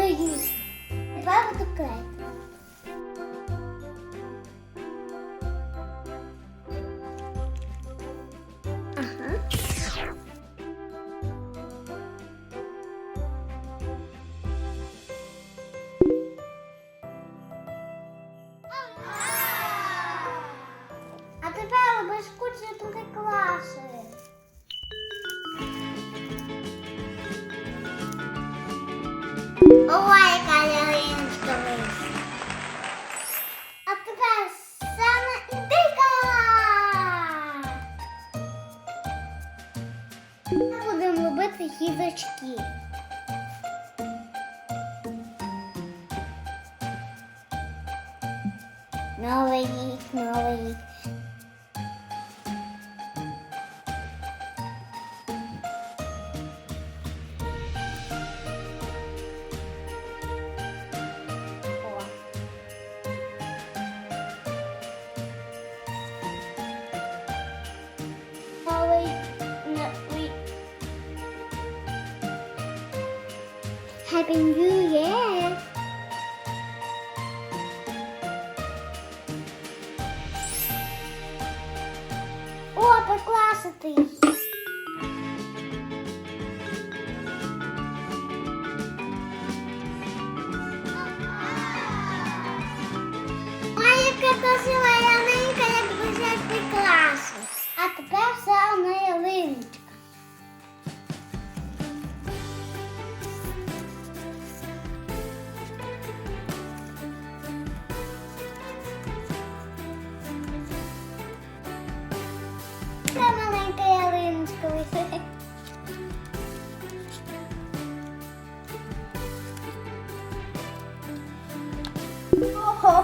Ну і два водоклейки. Ага. А тепер обешкучити класи. Будемо новый. рік, новий рік. Year! О, покласити.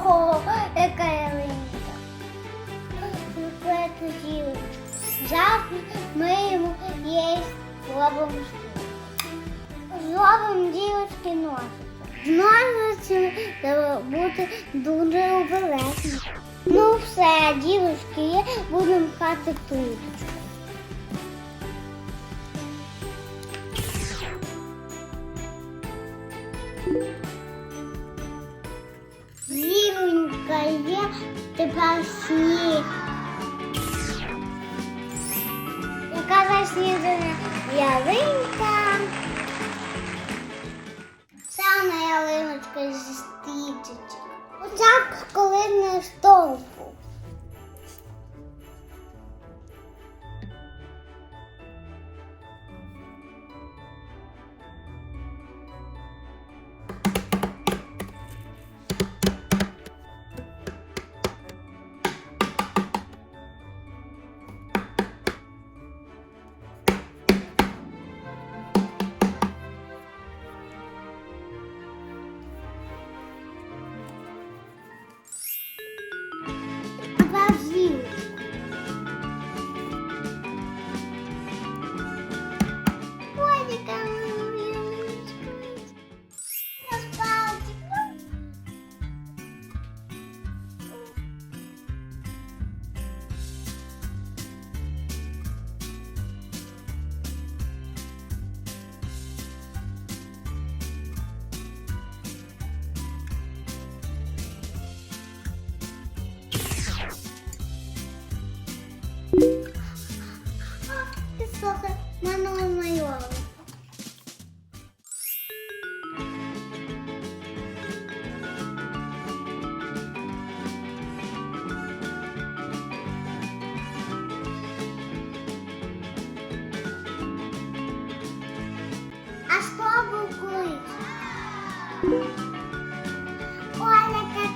Ого, яка. Яку зілочку. Зараз ми йому є зробимо Зробимо дівочки носики. Носики треба бути дуже обережні. Ну все, дівочки будемо хати плиточку. Зіронька є, тепер сніг. Яка засніжена ялинка. Саме ялиночка зі стрічечок. Початку коли не стовпу.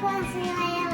Ponsel.